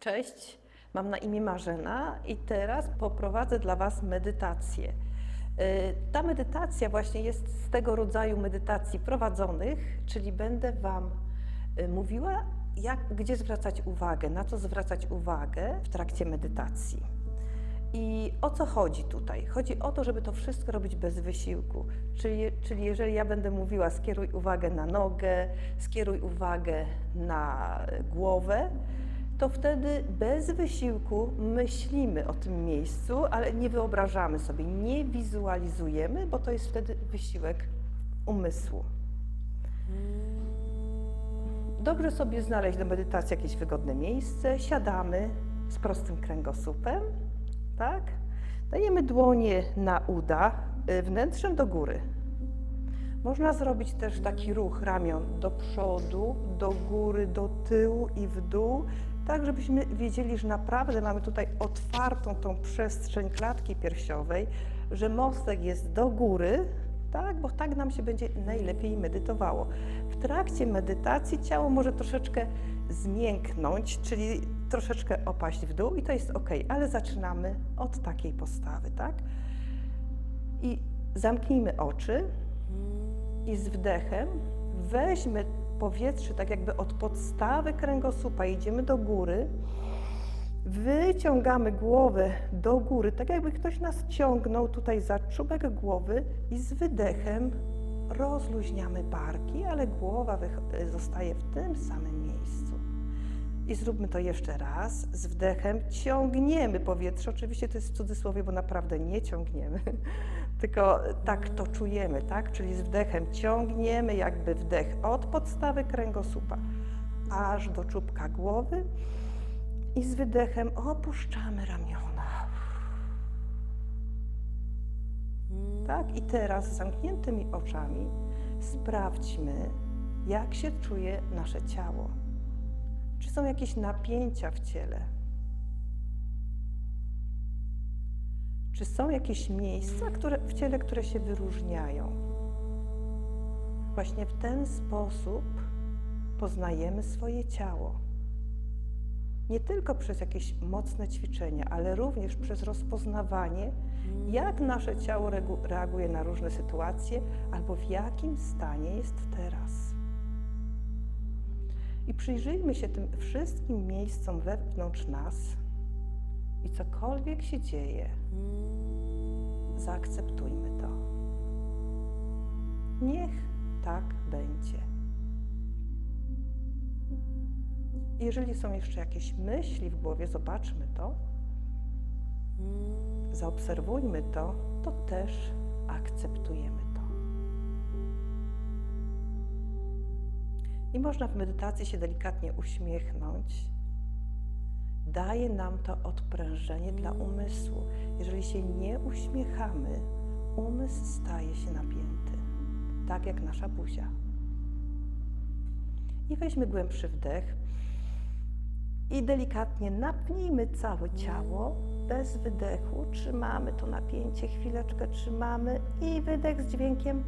Cześć, mam na imię Marzena i teraz poprowadzę dla Was medytację. Y, Ta medytacja właśnie jest z tego rodzaju medytacji prowadzonych, czyli będę Wam y, mówiła, jak, gdzie zwracać uwagę, na co zwracać uwagę w trakcie medytacji. I o co chodzi tutaj? Chodzi o to, żeby to wszystko robić bez wysiłku. Czyli, czyli jeżeli ja będę mówiła, skieruj uwagę na nogę, skieruj uwagę na głowę, to wtedy bez wysiłku myślimy o tym miejscu, ale nie wyobrażamy sobie, nie wizualizujemy, bo to jest wtedy wysiłek umysłu. Dobrze sobie znaleźć do medytacji jakieś wygodne miejsce. Siadamy z prostym kręgosłupem, tak? Dajemy dłonie na uda, y, wnętrzem do góry. Można zrobić też taki ruch ramion do przodu, do góry, do tyłu i w dół, tak żebyśmy wiedzieli, że naprawdę mamy tutaj otwartą tą przestrzeń klatki piersiowej, że mostek jest do góry, tak, bo tak nam się będzie najlepiej medytowało. W trakcie medytacji ciało może troszeczkę zmięknąć, czyli troszeczkę opaść w dół i to jest ok, ale zaczynamy od takiej postawy, tak? I zamknijmy oczy i z wdechem weźmy powietrze tak jakby od podstawy kręgosłupa, idziemy do góry, wyciągamy głowę do góry, tak jakby ktoś nas ciągnął tutaj za czubek głowy i z wydechem rozluźniamy barki, ale głowa wych- zostaje w tym samym miejscu. I zróbmy to jeszcze raz. Z wdechem ciągniemy powietrze. Oczywiście to jest w cudzysłowie, bo naprawdę nie ciągniemy, tylko tak to czujemy, tak? Czyli z wdechem ciągniemy jakby wdech od podstawy kręgosłupa aż do czubka głowy i z wydechem opuszczamy ramiona. Tak? I teraz z zamkniętymi oczami sprawdźmy, jak się czuje nasze ciało. Czy są jakieś napięcia w ciele? Czy są jakieś miejsca które, w ciele, które się wyróżniają? Właśnie w ten sposób poznajemy swoje ciało. Nie tylko przez jakieś mocne ćwiczenia, ale również przez rozpoznawanie, jak nasze ciało reaguje na różne sytuacje albo w jakim stanie jest teraz. I przyjrzyjmy się tym wszystkim miejscom wewnątrz nas i cokolwiek się dzieje, zaakceptujmy to. Niech tak będzie. Jeżeli są jeszcze jakieś myśli w głowie, zobaczmy to, zaobserwujmy to, to też akceptujemy to. I można w medytacji się delikatnie uśmiechnąć. Daje nam to odprężenie dla umysłu. Jeżeli się nie uśmiechamy, umysł staje się napięty, tak jak nasza buzia. I weźmy głębszy wdech i delikatnie napnijmy całe ciało bez wydechu. Trzymamy to napięcie, chwileczkę trzymamy i wydech z dźwiękiem.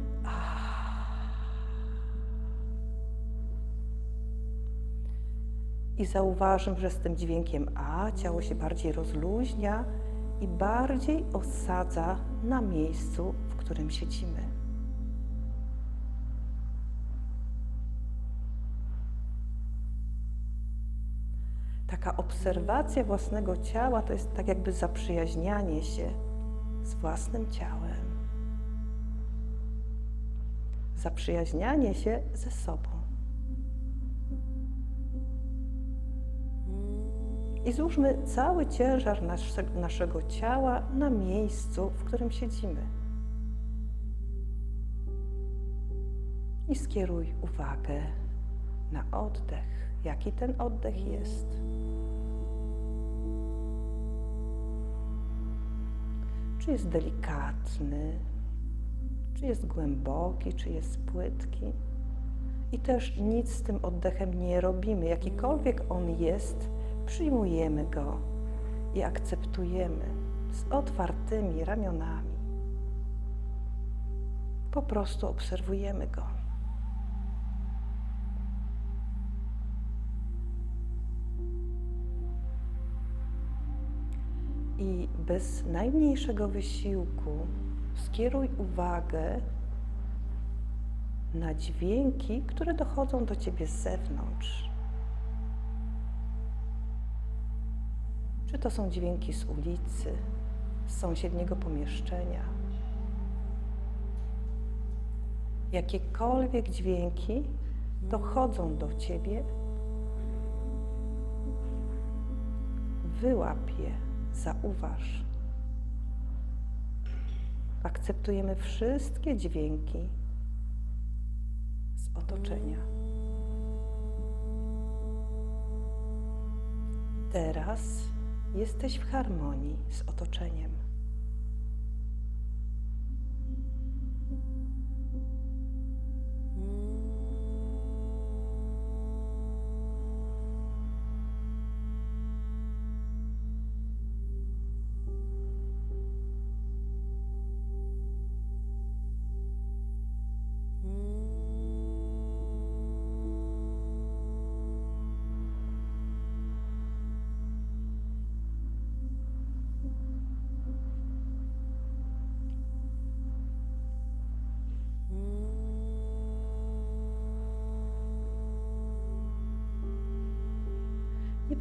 I zauważmy, że z tym dźwiękiem A ciało się bardziej rozluźnia i bardziej osadza na miejscu, w którym siedzimy. Taka obserwacja własnego ciała to jest tak jakby zaprzyjaźnianie się z własnym ciałem. Zaprzyjaźnianie się ze sobą. I złóżmy cały ciężar nasze, naszego ciała na miejscu, w którym siedzimy. I skieruj uwagę na oddech. Jaki ten oddech jest? Czy jest delikatny? Czy jest głęboki? Czy jest płytki? I też nic z tym oddechem nie robimy. Jakikolwiek on jest, przyjmujemy go i akceptujemy z otwartymi ramionami. Po prostu obserwujemy go. I bez najmniejszego wysiłku skieruj uwagę na dźwięki, które dochodzą do ciebie z zewnątrz. To są dźwięki z ulicy, z sąsiedniego pomieszczenia? Jakiekolwiek dźwięki dochodzą do ciebie, wyłap je, zauważ. Akceptujemy wszystkie dźwięki z otoczenia. Teraz jesteś w harmonii z otoczeniem.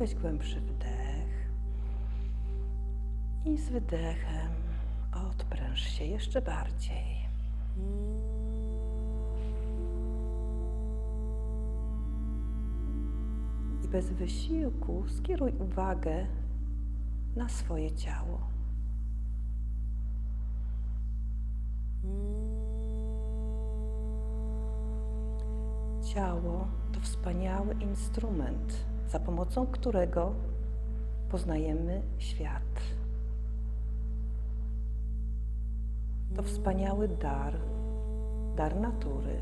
Weź głębszy wdech. I z wydechem odpręż się jeszcze bardziej. I bez wysiłku skieruj uwagę na swoje ciało. Ciało to wspaniały instrument, za pomocą którego poznajemy świat. To wspaniały dar, dar natury,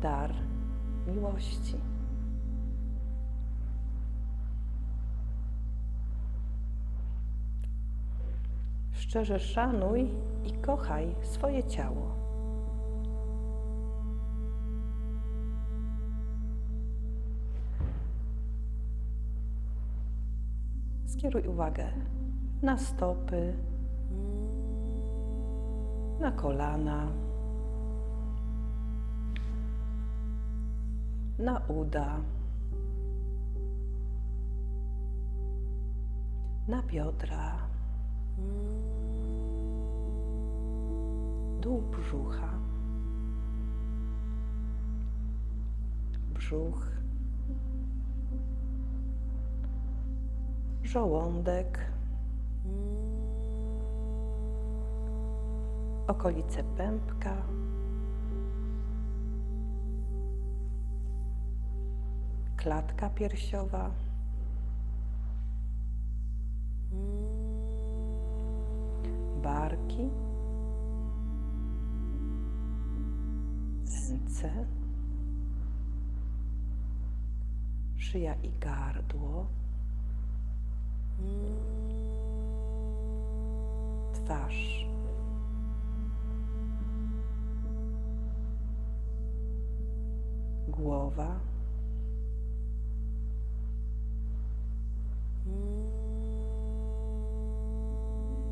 dar miłości. Szczerze szanuj i kochaj swoje ciało. Skieruj uwagę na stopy, na kolana, na uda, na biodra, dół brzucha, brzuch, żołądek, okolice pępka, klatka piersiowa, barki, ręce, szyja i gardło. Twarz. Głowa.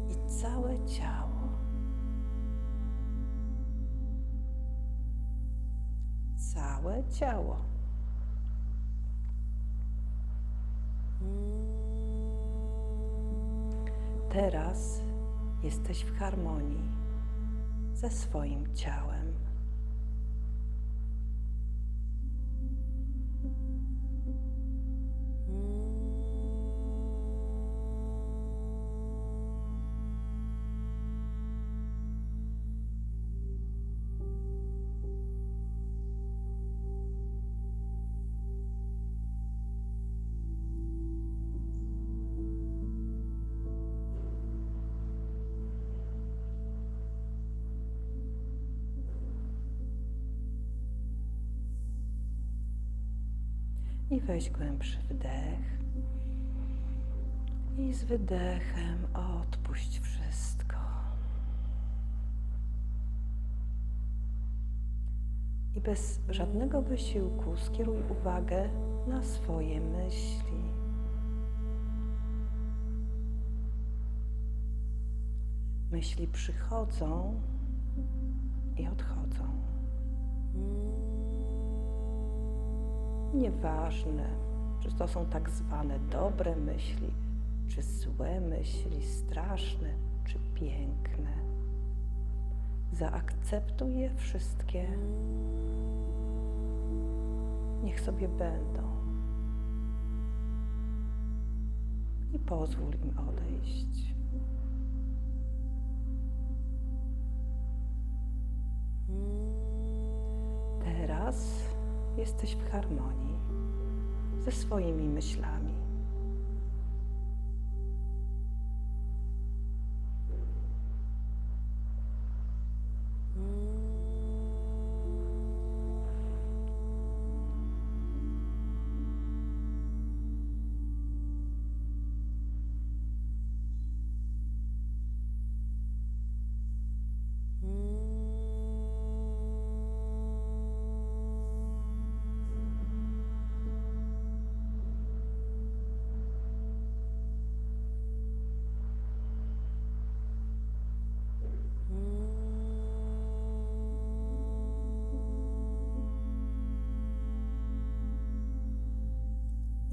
I całe ciało. Całe ciało. Teraz jesteś w harmonii ze swoim ciałem. I weź głębszy wdech. I z wydechem odpuść wszystko. I bez żadnego wysiłku skieruj uwagę na swoje myśli. Myśli przychodzą i odchodzą. Nieważne, czy to są tak zwane dobre myśli, czy złe myśli, straszne, czy piękne. Zaakceptuj je wszystkie. Niech sobie będą. I pozwól im odejść. Teraz jesteś w harmonii ze swoimi myślami.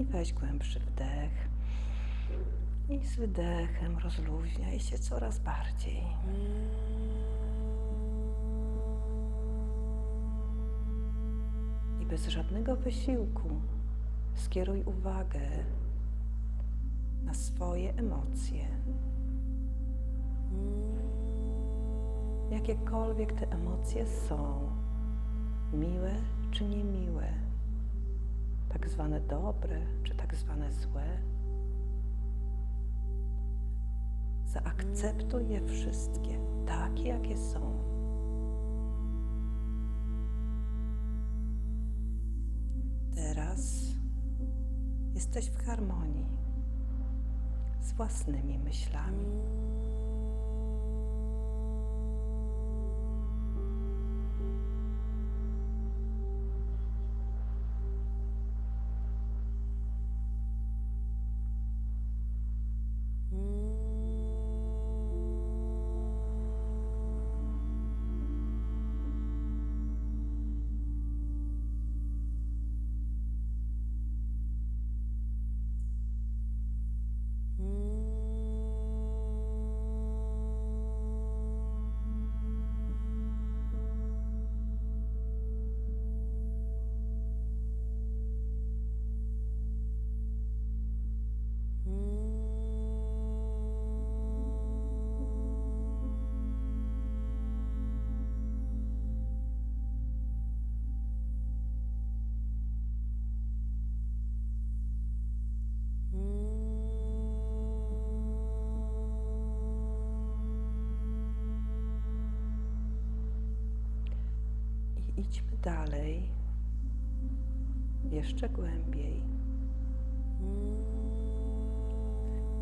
I weź głębszy wdech. I z wydechem rozluźniaj się coraz bardziej. I bez żadnego wysiłku skieruj uwagę na swoje emocje. Jakiekolwiek te emocje są, miłe czy niemiłe, tak zwane dobre czy tak zwane złe, zaakceptuj je wszystkie takie, jakie są. Teraz jesteś w harmonii z własnymi myślami. Idźmy dalej, jeszcze głębiej.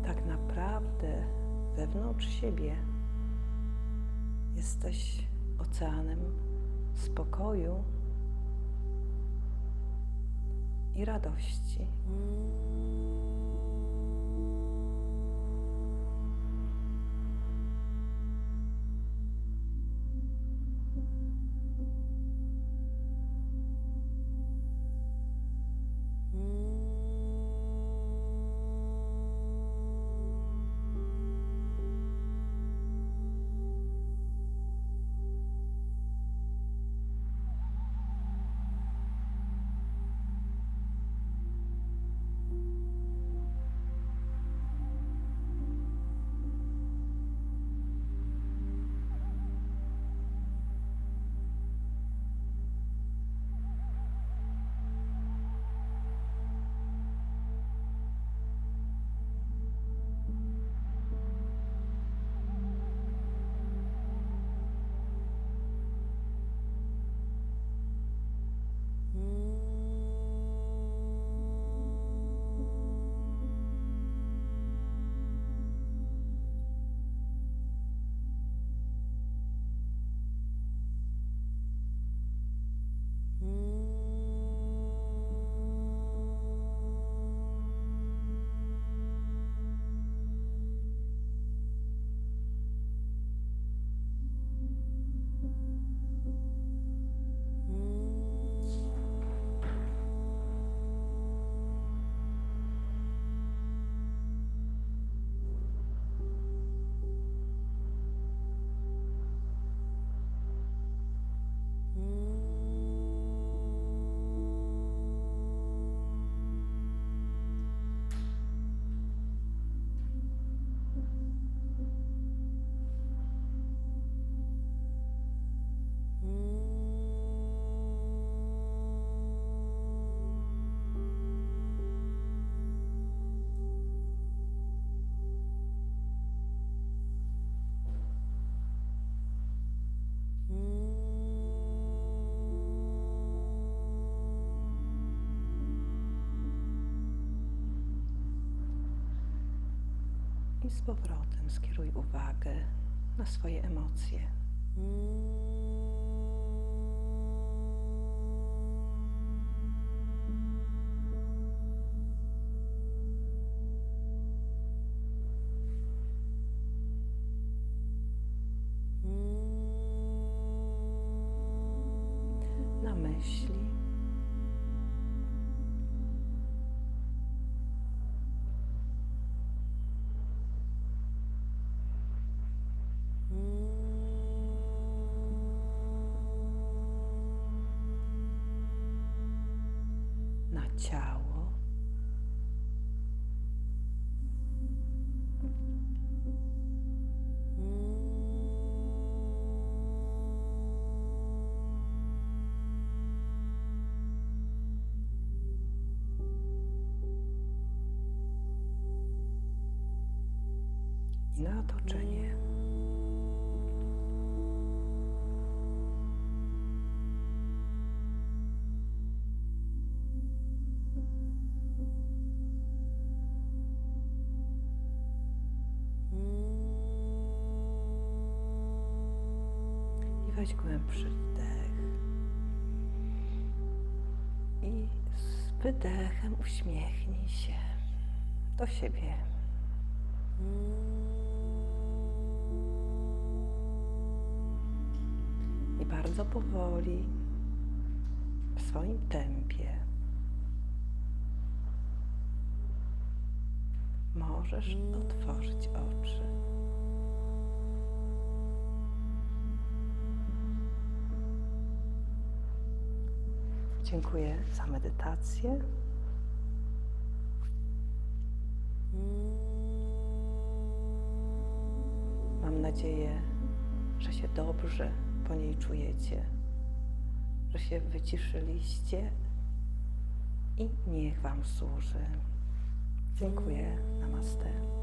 Tak naprawdę wewnątrz siebie jesteś oceanem spokoju i radości. I z powrotem skieruj uwagę na swoje emocje. Ciało. i na otoczenie. Weź głębszy wdech. I z wydechem uśmiechnij się do siebie. I bardzo powoli, w swoim tempie, możesz otworzyć oczy. Dziękuję za medytację. Mam nadzieję, że się dobrze po niej czujecie, że się wyciszyliście i niech Wam służy. Dziękuję. Namaste.